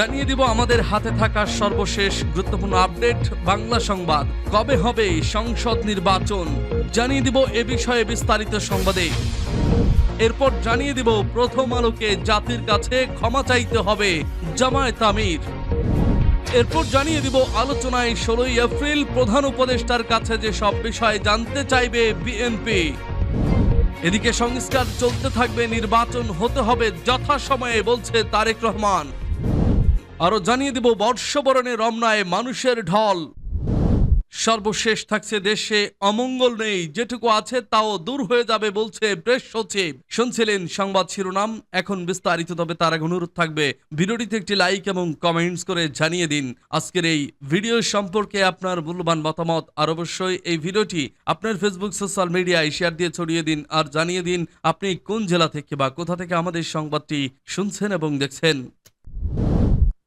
জানিয়ে দিব আমাদের হাতে থাকা সর্বশেষ গুরুত্বপূর্ণ আপডেট, বাংলা সংবাদ। কবে হবে সংসদ নির্বাচন? জানিয়ে দিব এ বিষয়ে বিস্তারিত সংবাদে। এরপর জানিয়ে দিব প্রথম আলোকে জাতির কাছে ক্ষমা চাইতে হবে জামায়াত আমির। এরপর জানিয়ে দিব আলোচনায় ষোলোই এপ্রিল প্রধান উপদেষ্টার কাছে যে সব বিষয়ে জানতে চাইবে বিএনপি। এদিকে সংস্কার চলতে থাকবে, নির্বাচন হতে হবে যথাসময়ে, বলছে তারেক রহমান। আরও জানিয়ে দিব বর্ষবরণে রমনায় মানুষের ঢল। সর্বশেষ থাকছে দেশে অমঙ্গল নেই, যেটুকু আছে তাও দূর হয়ে যাবে বলছে প্রেস সচিব। শুনছিলেন সংবাদ শিরোনাম, এখন বিস্তারিত, তবে তার এক অনুরোধ থাকবে, ভিডিওটিতে একটি লাইক এবং কমেন্টস করে জানিয়ে দিন। আজকের এই ভিডিও সম্পর্কে আপনার মূল্যবান মতামত, আর অবশ্যই এই ভিডিওটি আপনার ফেসবুক সোশ্যাল মিডিয়ায় শেয়ার দিয়ে ছড়িয়ে দিন, আর জানিয়ে দিন আপনি কোন জেলা থেকে বা কোথা থেকে আমাদের সংবাদটি শুনছেন এবং দেখছেন।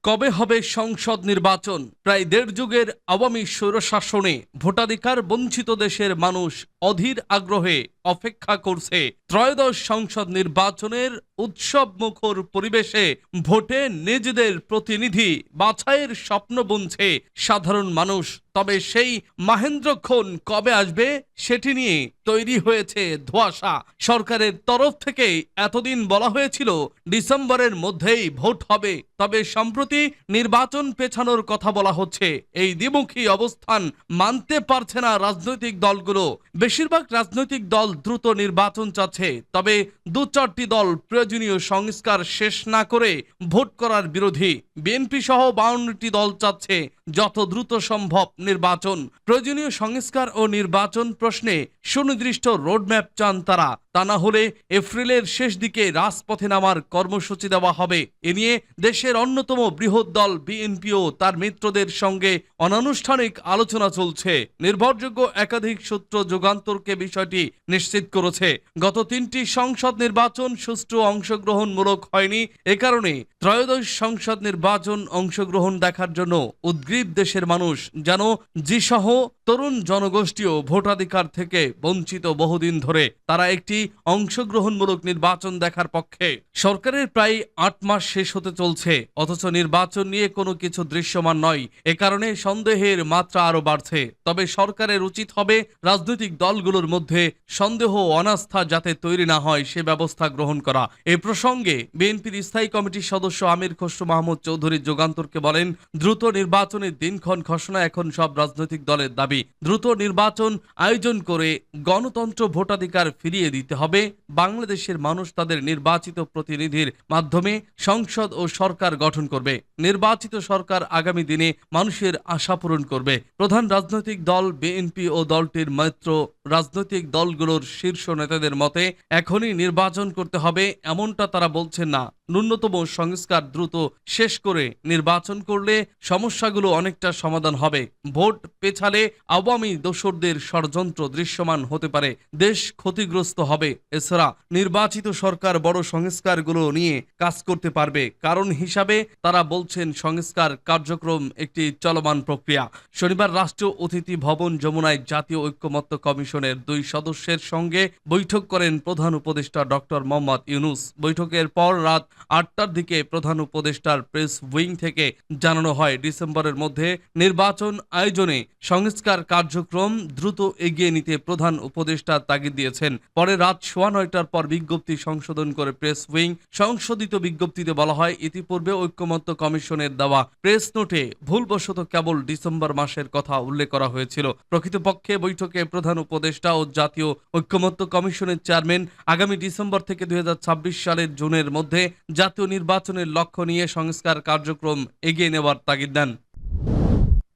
কবে হবে সংসদ নির্বাচন? প্রায় দেড় যুগের আওয়ামী স্বৈরশাসনে ভোটাধিকার বঞ্চিত দেশের মানুষ অধীর আগ্রহে অপেক্ষা করছে। ত্রয়োদশ সংসদ নির্বাচনের উৎসব মুখর পরিবেশে ভোটে নিজেদের প্রতিনিধি বাছাইয়ের স্বপ্ন বুনছে সাধারণ মানুষ। তবে সেই মাহেন্দ্রক্ষণ কবে আসবে সেটি নিয়ে তৈরি হয়েছে ধোঁয়াশা। সরকারের তরফ থেকে এতদিন বলা হয়েছিল, ডিসেম্বরের মধ্যেই ভোট হবে। তবে সম্প্রতি নির্বাচন পেছানোর কথা বলা হচ্ছে। এই দ্বিমুখী অবস্থান মানতে পারছে না রাজনৈতিক দলগুলো। বেশিরভাগ রাজনৈতিক দল দ্রুত নির্বাচন চাচ্ছে। তবে দু চারটি দল প্রয়োজনীয় সংস্কার শেষ না করে ভোট করার বিরোধী। বিএনপি সহ বাউন্নটি দল চাচ্ছে যত দ্রুত সম্ভব নির্বাচন। প্রয়োজনীয় সংস্কার ও নির্বাচন প্রশ্নে সুনির্দিষ্ট রোডম্যাপ চান তারা। তা না হলে এপ্রিলের শেষ দিকে রাজপথে নামার কর্মসূচি দেওয়া হবে। এ নিয়ে দেশের অন্যতম বৃহৎ দল বিএনপিও তার মিত্রদের সঙ্গে অনানুষ্ঠানিক আলোচনা চলছে। নির্ভরযোগ্য একাধিক সূত্র যুগান্তরকে বিষয়টি নিশ্চিত করেছে। গত তিনটি সংসদ নির্বাচন সুষ্ঠু অংশগ্রহণমূলক হয়নি। এ কারণে ত্রয়োদশ সংসদ নির্বাচন অংশগ্রহণ দেখার জন্য উদ্গ্রীব দেশের মানুষ যেন জিসহ তরুণ জনগোষ্ঠীও ভোটাধিকার থেকে বঞ্চিত বহুদিন ধরে। তারা একটি অংশগ্রহণমূলক নির্বাচন দেখার পক্ষে। সরকারের প্রায় আট মাস শেষ হতে চলছে, অথচ নির্বাচন নিয়ে কোনো কিছু দৃশ্যমান নয়। এ কারণে সন্দেহের মাত্রা আরও বাড়ছে। তবে সরকারের উচিত হবে রাজনৈতিক দলগুলোর মধ্যে সন্দেহ অনাস্থা যাতে তৈরি না হয়, সে ব্যবস্থা গ্রহণ করা। এ প্রসঙ্গে বিএনপির স্থায়ী কমিটির সদস্য আমির খসরু মাহমুদ চৌধুরী যোগান্তরকে বলেন, দ্রুত নির্বাচনের দিনক্ষণ ঘোষণা এখন সব রাজনৈতিক দলের দাবি। দ্রুত নির্বাচন আয়োজন করে গণতন্ত্র ভোটাধিকার ফিরিয়ে দিতে হবে। বাংলাদেশের মানুষ তাদের নির্বাচিত প্রতিনিধির মাধ্যমে সংসদ ও সরকার গঠন করবে। নির্বাচিত সরকার আগামী দিনে মানুষের আশা পূরণ করবে। প্রধান রাজনৈতিক দল বিএনপি ও দলটির মাত্র রাজনৈতিক দলগুলোর শীর্ষ নেতাদের মতে, এখনই নির্বাচন করতে হবে, এমনটা তারা বলছেন না। ন্যূনতম সংস্কার দ্রুত শেষ করে নির্বাচন করলে সমস্যাগুলো অনেকটা সমাধান হবে। ভোট পেছালে আওয়ামী দোসরদের ষড়যন্ত্র দৃশ্যমান হতে পারে। দেশ ক্ষতিগ্রস্ত হবে, এছাড়া নির্বাচিত সরকার বড় সংস্কারগুলো নিয়ে কাজ করতে পারবে। কারণ হিসাবে তারা বলছেন সংস্কার কার্যক্রম একটি চলমান প্রক্রিয়া। শনিবার রাষ্ট্রীয় অতিথি ভবন যমুনায় জাতীয় ঐক্যমত্য কমিশনের দুই সদস্যের সঙ্গে বৈঠক করেন প্রধান উপদেষ্টা ডক্টর মোহাম্মদ ইউনুস। বৈঠকের পর রাত আটটার দিকে প্রধান উপদেষ্টার প্রেস উইং থেকে জানানো হয়, ডিসেম্বরের মধ্যে নির্বাচন আয়োজনে সংস্কার কার্যক্রম দ্রুত এগিয়ে নিতে প্রধান উপদেষ্টা তাগিদ দিয়েছেন। পরে রাত সোয়া নয়টার পর বিজ্ঞপ্তি সংশোধন করে প্রেস উইং সংশোধিত বিজ্ঞপ্তিতে বলা হয়, ইতিপূর্বে ঐক্যমত্য কমিশনের দেওয়া প্রেস নোটে ভুলবশত কেবল ডিসেম্বর মাসের কথা উল্লেখ করা হয়েছিল। প্রকৃতপক্ষে বৈঠকে প্রধান উপদেষ্টা ও জাতীয় ঐক্যমত্য কমিশনের চেয়ারম্যান আগামী ডিসেম্বর থেকে দুই হাজার ছাব্বিশ সালের জুনের মধ্যে জাতীয় নির্বাচনের লক্ষ্য নিয়ে সংস্কার কার্যক্রম এগিয়ে নেওয়ার তাগিদ দেন।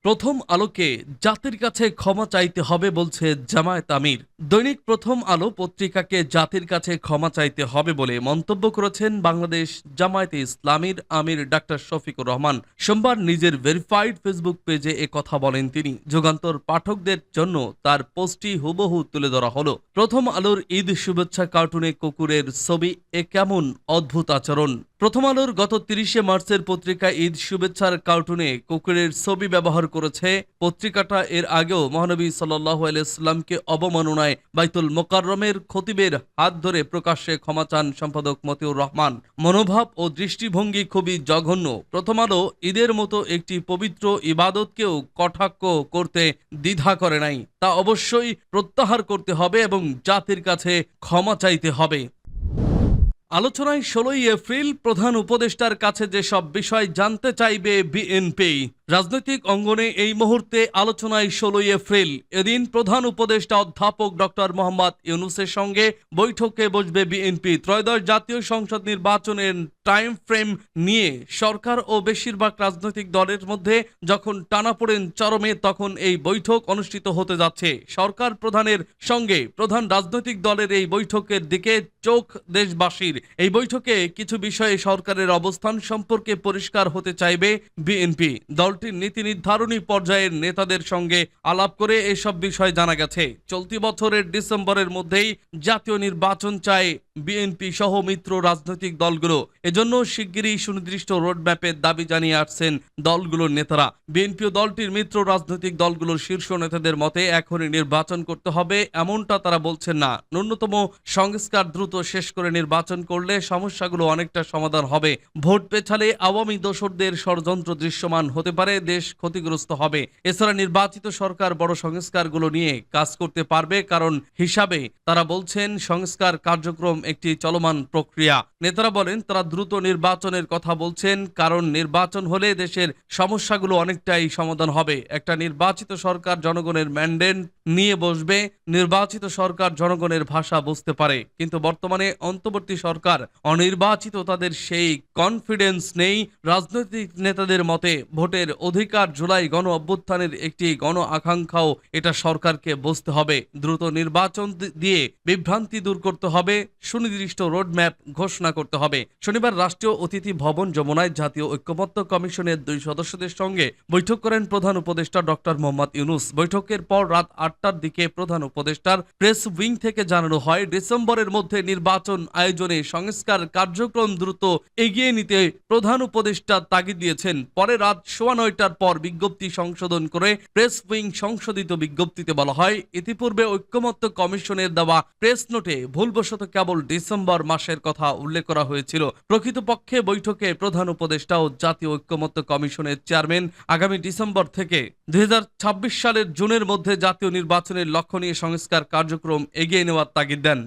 প্রথম আলোকে জাতির কাছে ক্ষমা চাইতে হবে বলছে জামায়াত আমির। দৈনিক প্রথম আলো পত্রিকাকে জাতির কাছে ক্ষমা চাইতে হবে বলে মন্তব্য করেছেন বাংলাদেশ জামায়াতে ইসলামীর আমির ডাক্তার শফিকুর রহমান। সোমবার নিজের ভেরিফাইড ফেসবুক পেজে এ কথা বলেন তিনি। যুগান্তর পাঠকদের জন্য তার পোস্টটি হুবহু তুলে ধরা হলো। প্রথম আলোর ঈদ শুভেচ্ছা কার্টুনে কুকুরের ছবি, এ কেমন অদ্ভুত আচরণ। প্রথম আলোর গত তিরিশে মার্চের পত্রিকা ঈদ শুভেচ্ছার কার্টুনে কুকুরের ছবি ব্যবহার করেছে। পত্রিকাটা এর আগেও মহানবী সাল্লাহ আলাইস্লামকে অবমাননায় বাইতুল মোকাররমের খতিবের হাত ধরে প্রকাশ্যে ক্ষমা চান সম্পাদক মতিউর রহমান। মনোভাব ও দৃষ্টিভঙ্গি খুবই জঘন্য। প্রথম আলো ঈদের মতো একটি পবিত্র ইবাদতকেও কটাক্ষ করতে দ্বিধা করে নাই। তা অবশ্যই প্রত্যাহার করতে হবে এবং জাতির কাছে ক্ষমা চাইতে হবে। আলোচনায় ষোলোই এপ্রিল প্রধান উপদেষ্টার কাছে যেসব বিষয় জানতে চাইবে বিএনপি রাজনৈতিক অঙ্গনে এই মুহূর্তে আলোচনায় ষোলোই এপ্রিল। এদিন প্রধান উপদেষ্টা অধ্যাপক ডক্টর মোহাম্মদ ইউনুসের সঙ্গে বৈঠকে বসবে বিএনপি। ত্রয়োদশ জাতীয় সংসদ নির্বাচনের টাইম ফ্রেম নিয়ে সরকার ও বেশিরভাগ রাজনৈতিক দলের মধ্যে যখন টানাপোড়েন চরমে, তখন এই বৈঠক অনুষ্ঠিত হতে যাচ্ছে। সরকার প্রধানের সঙ্গে প্রধান রাজনৈতিক দলের এই বৈঠকের দিকে চোখ দেশবাসীর। এই বৈঠকে কিছু বিষয়ে সরকারের অবস্থান সম্পর্কে পরিষ্কার হতে চাইবে বিএনপি। দলটির নীতি নির্ধারণী পর্যায়ের নেতাদের সঙ্গে আলাপ করে এসব বিষয় জানা গেছে। চলতি বছরের ডিসেম্বরের মধ্যেই জাতীয় নির্বাচন চায় বিএনপি সহ মিত্র রাজনৈতিক দলগুলো এজন্য শিগগিরই সুনির্দিষ্ট রোডম্যাপের দাবি জানিয়ে আসছেন দলগুলোর নেতারা। বিএনপি দলটির মিত্র রাজনৈতিক দলগুলোর শীর্ষ নেতাদের মতে এখনই নির্বাচন করতে হবে এমনটা তারা বলছেন না। ন্যূনতম সংস্কার দ্রুত শেষ করে নির্বাচন করলে সমস্যাগুলো অনেকটা সমাধান হবে। ভোট পেছালে আওয়ামী দোসরদের ষড়যন্ত্র দৃশ্যমান হতে পারে, দেশ ক্ষতিগ্রস্ত হবে। এছাড়া নির্বাচিত সরকার বড় সংস্কারগুলো নিয়ে কাজ করতে পারবে কারণ হিসাবে তারা বলছেন সংস্কার কার্যক্রম একটি চলমান প্রক্রিয়া। নেতারা বলেন, তারা দ্রুত নির্বাচনের কথা বলছেন, কারণ নির্বাচন হলে দেশের সমস্যাগুলো অনেকটাই সমাধান হবে। একটা নির্বাচিত সরকার জনগণের ম্যান্ডেট নিয়ে বসবে, নির্বাচিত সরকার জনগণের ভাষা বুঝতে পারে। কিন্তু বর্তমানে অন্তর্বর্তী সরকার অনির্বাচিত তাদের সেই কনফিডেন্স নেই। রাজনৈতিক নেতাদের মতে, ভোটের অধিকার জুলাই গণ অভ্যুত্থানের একটি গণ আকাঙ্ক্ষাও এটা সরকারকে বুঝতে হবে। দ্রুত নির্বাচন দিয়ে বিভ্রান্তি দূর করতে হবে। সুনির্দিষ্ট রোডম্যাপ ঘোষণা করতে হবে। শনিবার রাষ্ট্রীয় অতিথি ভবন যমুনায় জাতীয় ঐক্যমত্য কমিশনের দুই সদস্যদের সঙ্গে বৈঠক করেন প্রধান উপদেষ্টা ডক্টর মোহাম্মদ ইউনুস। বৈঠকের পর রাত আটটার দিকে প্রধান উপদেষ্টার প্রেস উইং থেকে জানানো হয়, ডিসেম্বরের মধ্যে নির্বাচন আয়োজনে সংস্কার কার্যক্রম দ্রুত এগিয়ে নিতে প্রধান উপদেষ্টা তাগিদ দিয়েছেন। পরে রাত সোয়া নয়টার পর বিজ্ঞপ্তি সংশোধন করে প্রেস উইং সংশোধিত বিজ্ঞপ্তিতে বলা হয়, ইতিপূর্বে ঐক্যমত্য কমিশনের দেওয়া প্রেস নোটে ভুলবশত কেবল ডিসেম্বর মাসের কথা উল্লেখ করা হয়েছিল। প্রকৃতপক্ষে বৈঠকে প্রধান উপদেষ্টা ও জাতীয় ঐক্যমত্য কমিশনের চেয়ারম্যান আগামী ডিসেম্বর থেকে দুই হাজার ছাব্বিশ সালের জুনের মধ্যে জাতীয় নির্বাচনের লক্ষ্য নিয়ে সংস্কার কার্যক্রম এগিয়ে নেওয়ার তাগিদ দেন।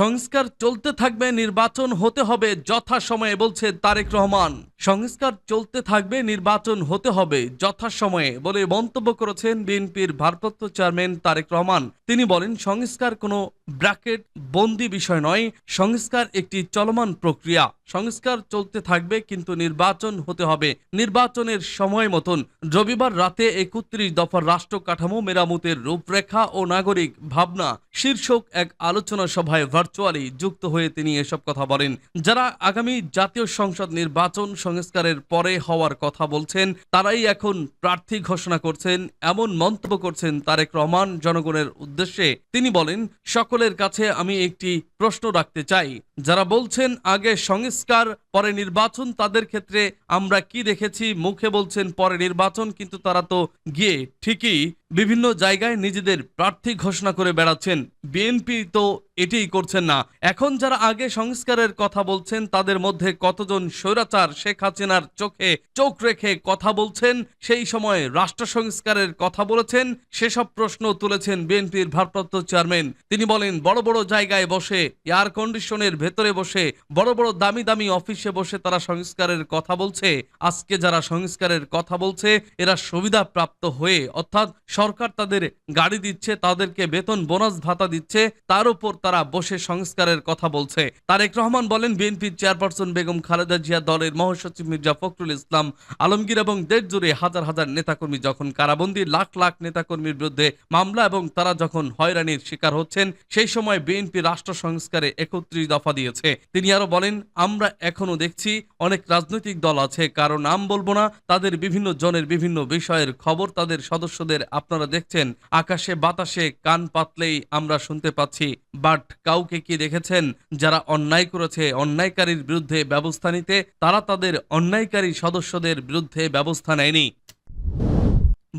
সংস্কার চলতে থাকবে, নির্বাচন হতে হবে যথাসময়ে বলছে তারেক রহমান। সংস্কার চলতে থাকবে, নির্বাচন হতে হবে যথাসময়ে বলে মন্তব্য করেছেন বিএনপির ভারপ্রাপ্ত চেয়ারম্যান তারেক রহমান। তিনি বলেন, সংস্কার কোনো ব্র্যাকেট বন্দি বিষয় নয়, সংস্কার একটি চলমান প্রক্রিয়া। সংস্কার চলতে থাকবে, কিন্তু নির্বাচন হতে হবে। নির্বাচনের সময় মতন রবিবার রাতে একত্রিশ দফার রাষ্ট্র কাঠামো মেরামতের রূপরেখা ও নাগরিক ভাবনা শীর্ষক এক আলোচনা সভায় ভার্চুয়ালি যুক্ত হয়ে তিনি এসব কথা বলেন। যারা আগামী জাতীয় সংসদ নির্বাচন সংস্কারের পরে হওয়ার কথা বলছেন, তারাই এখন প্রার্থী ঘোষণা করছেন, এমন মন্তব্য করছেন তারেক রহমান জনগণের উদ্দেশ্যে। তিনি বলেন, সকলের কাছে আমি একটি প্রশ্ন রাখতে চাই। যারা বলছেন আগে সংস্কার, পরে নির্বাচন, তাদের ক্ষেত্রে আমরা কি দেখেছি? মুখে বলছেন, পরে নির্বাচন, কিন্তু তারা তো গিয়ে ঠিকই বিভিন্ন জায়গায় নিজেদের প্রার্থী ঘোষণা করে বেড়াচ্ছেন। বিএনপি তো এটিই করছেন না। এখন যারা আগে সংস্কারের কথা বলছেন, তাদের মধ্যে কতজন স্বৈরাচার শেখ হাসিনার চোখে চোখ রেখে কথা বলছেন, সেই সময় রাষ্ট্র সংস্কারের কথা বলেছেন, সেসব প্রশ্ন তুলেছেন বিএনপির ভারপ্রাপ্ত চেয়ারম্যান। তিনি বলেন, বড় বড় জায়গায় বসে, এয়ার কন্ডিশনের ভেতরে বসে, বড় বড় দামি দামি অফিসে বসে তারা সংস্কারের কথা বলছে। আজকে যারা সংস্কারের কথা বলছে, এরা সুবিধা প্রাপ্ত হয়ে, অর্থাৎ সরকার তাদের গাড়ি দিচ্ছে, তাদেরকে বেতন, বোনাস ভাতা দিচ্ছে, তার উপর তারা বসে সংস্কারের কথা বলছে। তারেক রহমান বলেন, বিএনপির চেয়ারপারসন বেগম খালেদা জিয়া দলের মহাসচিব মির্জা ফখরুল ইসলাম আলমগীর এবং দেশ জুড়ে হাজার হাজার নেতাকর্মী যখন কারাবন্দী, লাখ লাখ নেতাকর্মীর বিরুদ্ধে মামলা এবং তারা যখন হয়রানির শিকার হচ্ছেন, সেই সময় বিএনপি রাষ্ট্র সংস্কারে একত্রিশ দফা দিয়েছে। তিনি আরও বলেন, আমরা এখনও দেখছি অনেক রাজনৈতিক দল আছে, কারও নাম বলব না, তাদের বিভিন্ন জনের বিভিন্ন বিষয়ের খবর তাদের সদস্যদের আপনারা দেখছেন, আকাশে বাতাসে কান পাতলেই আমরা শুনতে পাচ্ছি। বা মাঠ কাউকে কি দেখেছেন? যারা অন্যায় করেছে, অন্যায়কারীর বিরুদ্ধে ব্যবস্থা নিতে, তারা তাদের অন্যায়কারী সদস্যদের বিরুদ্ধে ব্যবস্থা নেয়নি।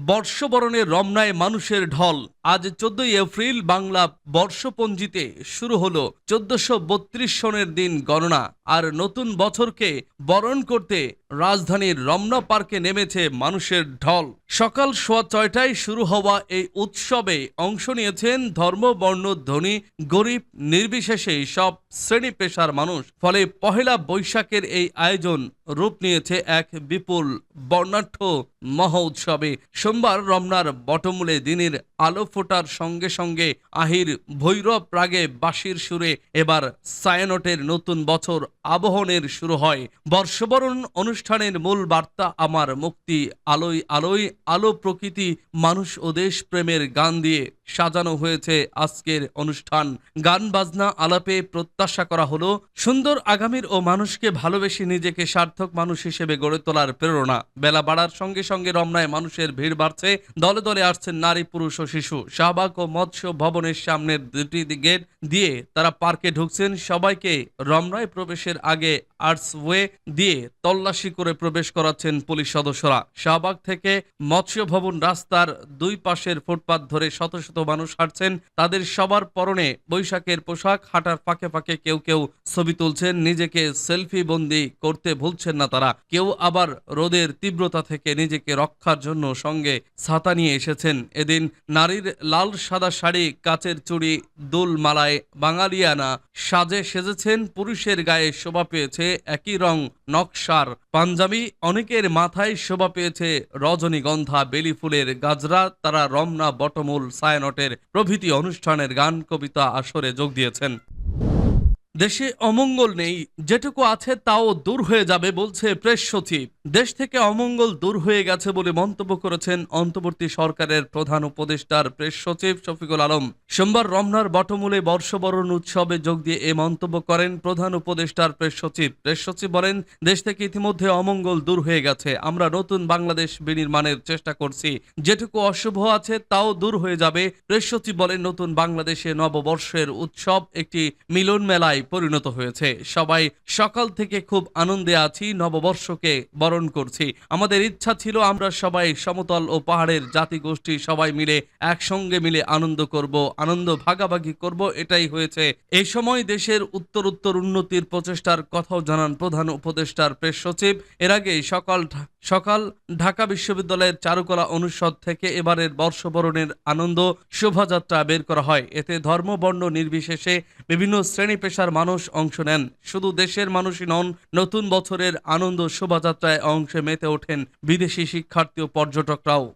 বর্ষবরণের রমনায় মানুষের ঢল। আজ চোদ্দই এপ্রিল বাংলা বর্ষপঞ্জিতে শুরু হলো চোদ্দশো বত্রিশ সনের দিন গণনা। আর নতুন বছরকে বরণ করতে রাজধানীর রমনা পার্কে নেমেছে মানুষের ঢল। সকাল সোয়া ছয়টায় শুরু হওয়া এই উৎসবে অংশ নিয়েছেন ধর্ম, বর্ণ, ধনী, গরিব, নির্বিশেষে সব শ্রেণি পেশার মানুষ। ফলে পহেলা বৈশাখের এই আয়োজন রূপ নিয়েছে এক বিপুল বর্ণাঢ্য মহা উৎসবে সোমবার রমনার বটমূলে দিনের আলো ফোটার সঙ্গে সঙ্গে আহির ভৈরব রাগে বাঁশির সুরে এবার সায়ানটের নতুন বছর আবহনের শুরু হয়। বর্ষবরণ অনুষ্ঠানের মূল বার্তা আমার মুক্তি, আলোয় আলোয় আলো প্রকৃতি, মানুষ ও দেশ প্রেমের গান দিয়ে। সাজানো হয়েছে আজকের অনুষ্ঠান। গান, বাজনা, আলাপে প্রত্যাশা করা হলো। সুন্দর আগামীর ও মানুষকে ভালোবেসে নিজেকে সার্থক মানুষ হিসেবে গড়ে তোলার প্রেরণা। বেলা বাড়ার সঙ্গে সঙ্গে রমনায় মানুষের ভিড় বাড়ছে। দলে দলে আসছেন নারী, পুরুষ ও শিশু। শাহবাগ ও মৎস্য ভবনের সামনের দুটি গেট দিয়ে তারা পার্কে ঢুকছেন। সবাইকে রমনায় প্রবেশের আগে আর্টস ওয়ে দিয়ে তল্লাশি করে প্রবেশ করাচ্ছেন পুলিশ সদস্যরা। শাহবাগ থেকে মৎস্য ভবন রাস্তার দুই পাশের ফুটপাত ধরে শত শত মানুষ হাঁটছেন, তাদের সবার পরনে বৈশাখের পোশাক হাঁটার ফাঁকে ফাঁকে কেউ কেউ ছবি তুলছেন, নিজেকে সেলফি বন্দি করতে ভুলছেন না তারা। কেউ আবার রোদের তীব্রতা থেকে নিজেকে রক্ষার জন্য সঙ্গে ছাতা নিয়ে এসেছেন। এদিন নারীর লাল সাদা শাড়ি, কাচের চুড়ি, দুল মালায় বাঙালিয়ানা সাজে সেজেছেন, পুরুষের গায়ে শোভা পেয়েছে একই রং নকশার পাঞ্জাবি, অনেকের মাথায় শোভা পেয়েছে রজনীগন্ধা, বেলি ফুলের গাজরা, তারা রমনা, বটমূল সায়ানটের প্রভৃতি অনুষ্ঠানের গান কবিতা আসরে যোগ দিয়েছেন। দেশে অমঙ্গল নেই, যেটুকু আছে তাও দূর হয়ে যাবে বলছে প্রেস সচিব। দেশ থেকে অমঙ্গল দূর হয়ে গেছে বলে মন্তব্য করেছেন অন্তর্বর্তী সরকারের প্রধান উপদেষ্টার প্রেস সচিব শফিকুল আলম। সোমবার রমনার বটমূলে বর্ষবরণ উৎসবে যোগ দিয়ে এ মন্তব্য করেন প্রধান উপদেষ্টার প্রেস সচিব। প্রেস সচিব বলেন, দেশ থেকে ইতিমধ্যে অমঙ্গল দূর হয়ে গেছে, আমরা নতুন বাংলাদেশ বিনির্মাণের চেষ্টা করছি। যেটুকু অশুভ আছে তাও দূর হয়ে যাবে। প্রেস সচিব বলেন, নতুন বাংলাদেশে নববর্ষের উৎসব একটি মিলন মেলায় পরিণত হয়েছে। সবাই সকাল থেকে খুব আনন্দে আছি, নববর্ষকে বরণ করছি। আমাদের ইচ্ছা ছিল আমরা সবাই সমতল ও পাহাড়ের জাতিগোষ্ঠী সবাই মিলে একসঙ্গে মিলে আনন্দ করব, আনন্দ ভাগাভাগি করব, এটাই হয়েছে। এই সময় দেশের উত্তর উত্তর উন্নতির প্রচেষ্টার কথাও জানান প্রধান উপদেষ্টার প্রেস সচিব। এর আগে সকাল সকাল ঢাকা বিশ্ববিদ্যালয়ের চারুকলা অনুষদ থেকে এবারের বর্ষবরণের আনন্দ শোভাযাত্রা বের করা হয়। এতে ধর্মবর্ণ নির্বিশেষে বিভিন্ন শ্রেণি পেশার মানুষ অংশ নেন। শুধু দেশের মানুষই নন, নতুন বছরের আনন্দ শোভাযাত্রায় অংশে মেতে ওঠেন বিদেশি শিক্ষার্থী ও পর্যটকরাও।